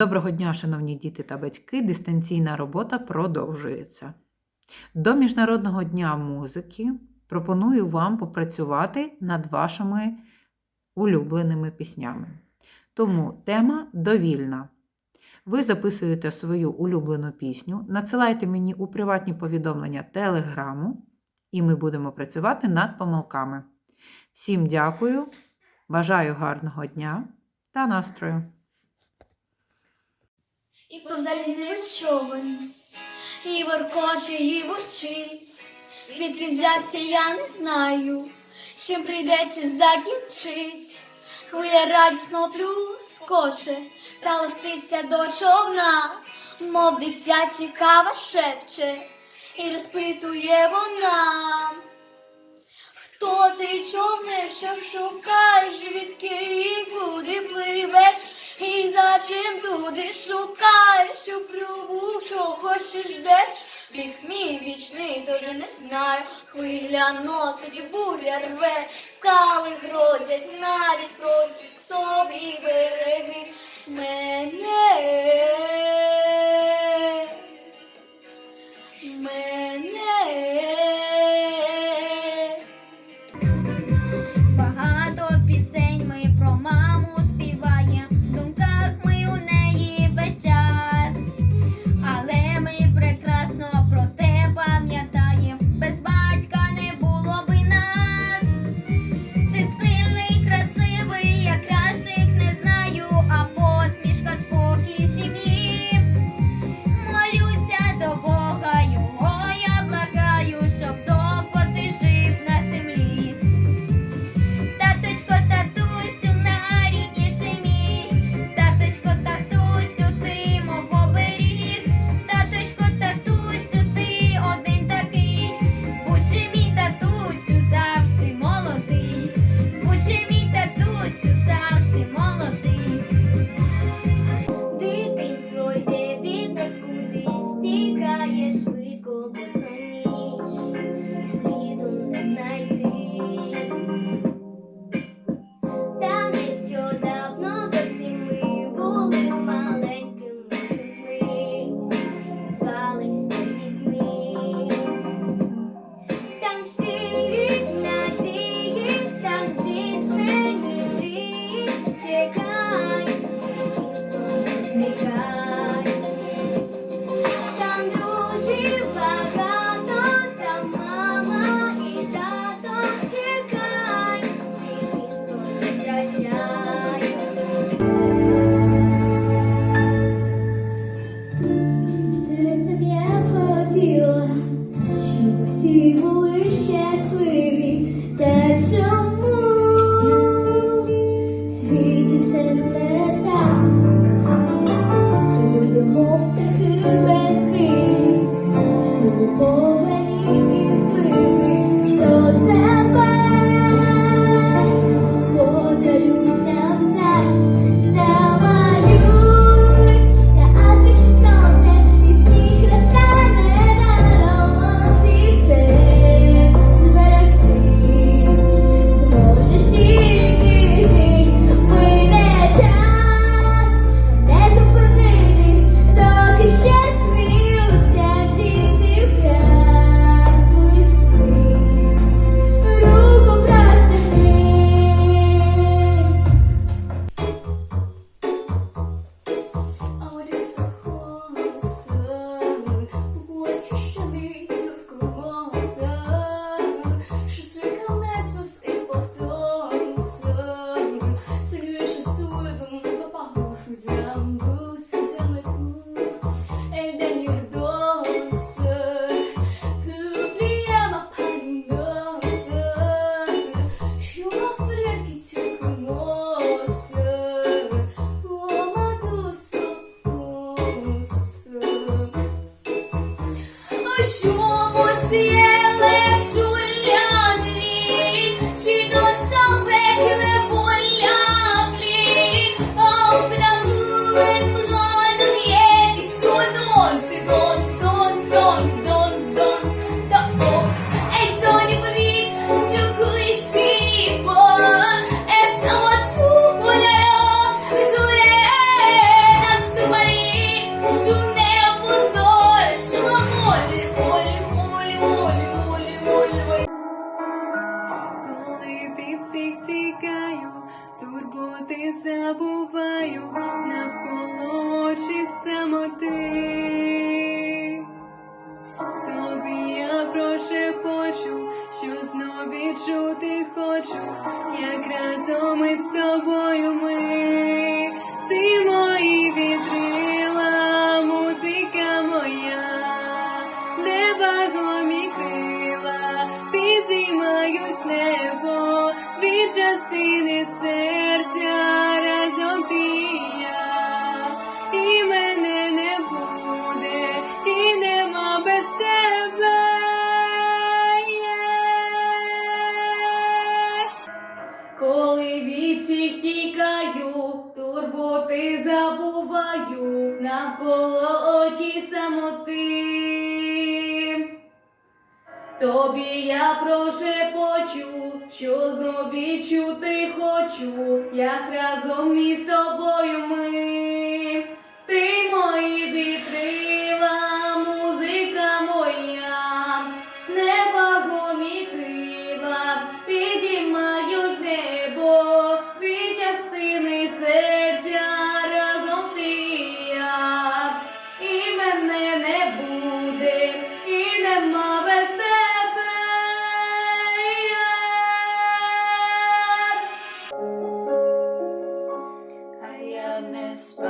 Доброго дня, шановні діти та батьки! Дистанційна робота продовжується. До Міжнародного дня музики пропоную вам попрацювати над вашими улюбленими піснями. Тому тема довільна. Ви записуєте свою улюблену пісню, надсилайте мені у приватні повідомлення телеграму, і ми будемо працювати над помилками. Всім дякую, бажаю гарного дня та настрою! і повзалі повзаліний човен, і воркоче, і ворчить, Відки взявся, я не знаю, чим прийдеться закінчить. Хвиля радісно плюс плюскоче, та листиться до човна, мов дитя цікава шепче, і розпитує вона. Хто ти човне, що шукаєш, відки і куди пливеш? І зачем туди шукаєш, що пробув, що хочеш десь? Біг мій вічний, дуже не знаю, хвиля носить, буря рве, скали грозять, навіть просить к собі береги мене. мене. шепочу, що знов відчути хочу, як разом із тобою ми, ти мої вітри. Навколо очі самоти. Тобі я прошепочу, що знов відчути хочу, як разом із тобою ми. Ти мої вітрила, я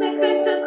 нехай все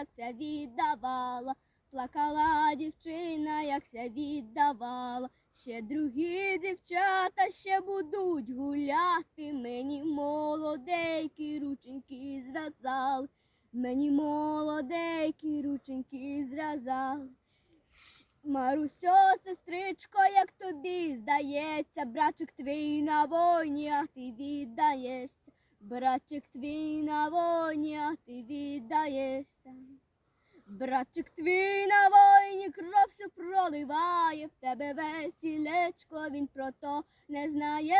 як ця віддавала, плакала дівчина, як ця віддавала. Ще другі дівчата ще будуть гуляти, мені молодейкі рученьки зв'язали, мені молодейкі рученьки зв'язали. Марусьо, сестричко, як тобі здається, братчик твій на війні, а ти віддаєшся. Братчик твій на війні, а ти віддаєшся. Братчик твій на війні кров всю проливає, в тебе весілечко, він про то не знає.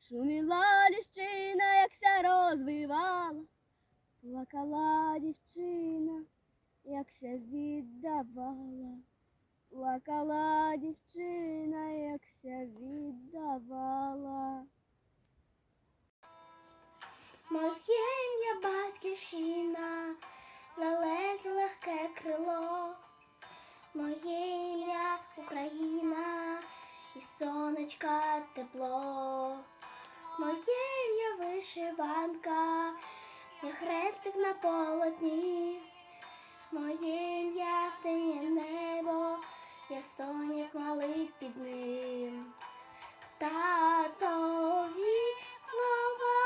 Шуміла ліщина, як ся розвивала, плакала дівчина, як ся віддавала, плакала дівчина, як ся віддавала. Моє ім'я батьківщина, лелеки легке крило, моє ім'я Україна і сонечка тепло, моє ім'я вишиванка, я хрестик на полотні, моє я соняк малий під ним, татові слова.